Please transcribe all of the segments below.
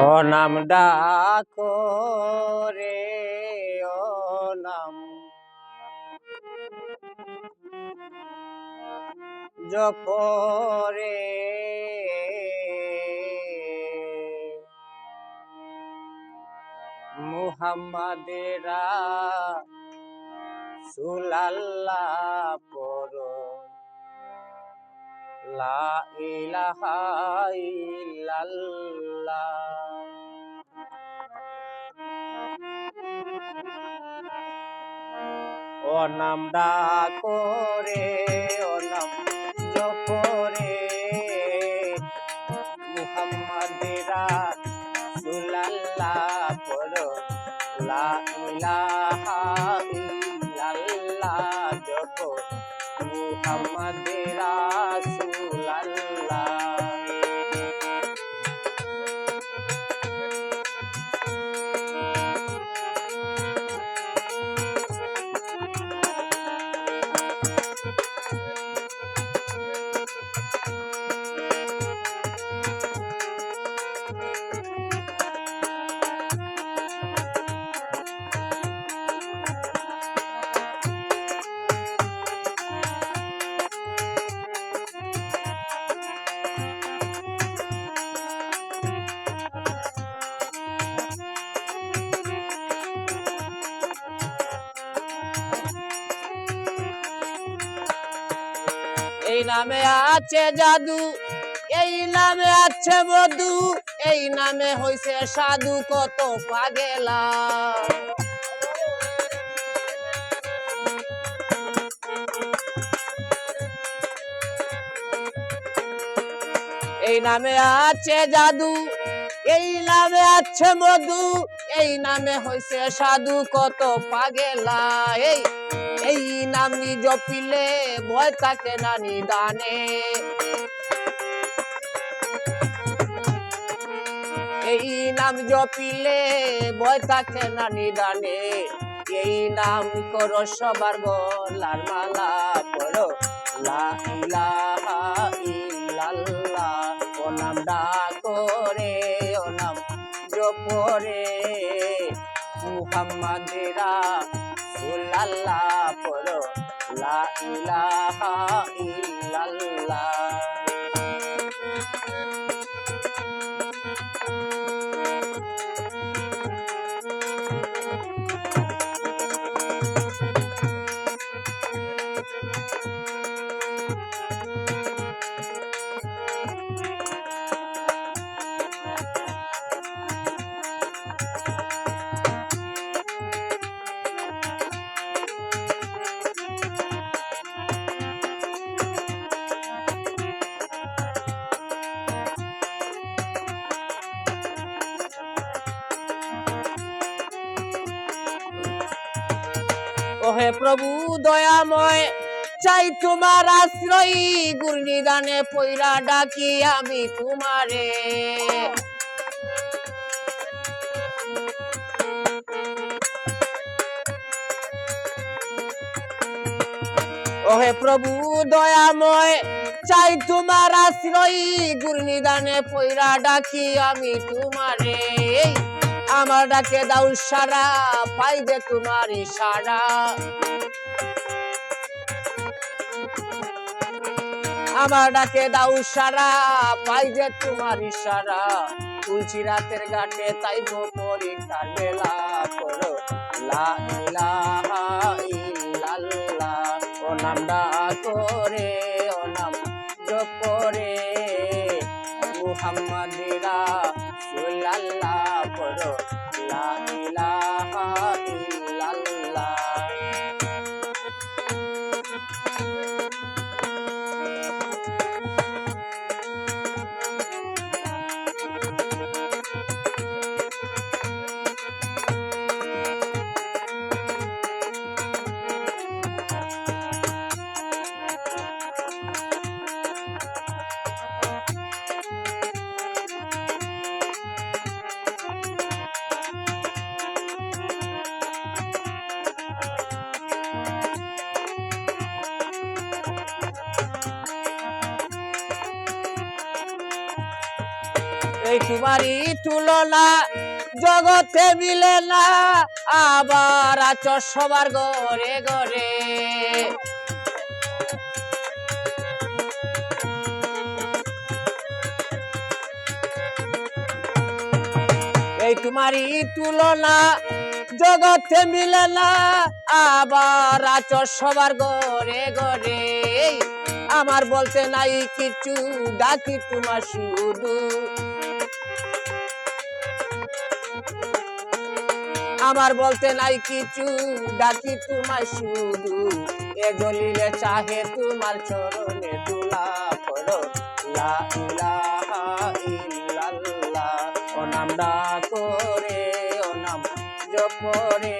ও নাম ডাকো রে ও নাম জপরে মুহাম্মাদেরা সুলাল্লাহ লা ইলাহা ইল্লাল্লাহ। ও নাম ডাকো রে, ও নাম জপরে মুহাম্মাদেরা সুলাল্লাহ পড়ো। লা ইলাহা ইল্লাল্লাহ জপো। এই নামে আছে জাদু, এই নামে আছে মধু এই নামে হইছে সাধু, কত পাগেলা। এই নামে আছে জাদু, এই নামে আছে মধু এই নামে হইছে সাধু, কত পাগেলা। এই এই নামি জপিলে ভয় থাকে না নিদানে এই নাম জপিলে ভয় থাকে না নিদানে এই নাম করো সবার গলার মালা পড়ো লা ইলাহা ইল্লাল্লাহ। ও নাম ডাকো রে, ও নাম জপরে মুহাম্মাদেরা সুল্লাল্লাহ পড়ো লা ইলাহা ইল্লাল্লাহ। ওহে প্রভু, দয়াময়। চাই তোমার আশ্রয় গুর্নিদানে পৈরা ডাকি আমি তোমারে। ওহে প্রভু, দয়াময়। চাই তোমার আশ্রয় গুর্নিদানে পৈরা ডাকি আমি তোমারে। আমার ডাকে দাও সারা পাই তোমার ইশারা। আমার ডাকে দাও সারা পাই যে তোমার ইশারা। তুলছি রাতের ঘাটে তাই গো পরীক্ষার বেলা করো। লা ইলাহা ইল্লাল্লাহ, ও নাম ডাকরে ও নাম জপরে মুহাম্মাদিরা এই তোমারই তুলনা, জগতে মিলে না। আবার আছো সবার ঘরে ঘরে। এই তোমারই তুলনা, জগতে মিলে না। আবার আছো সবার ঘরে ঘরে। আমার বলতে নাই কিছু, ডাকি তোমার শুধু। আমার বলতে নাই কিছু, ডাকি তোমার শুধু। এ জলিলে চাহে তোমার চরণে তুলা করো লা ইলাহা ইল্লাল্লাহ। ও নাম ডাকো রে ও নাম জপরে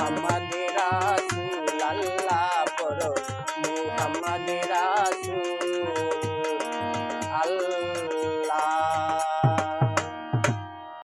I'm a.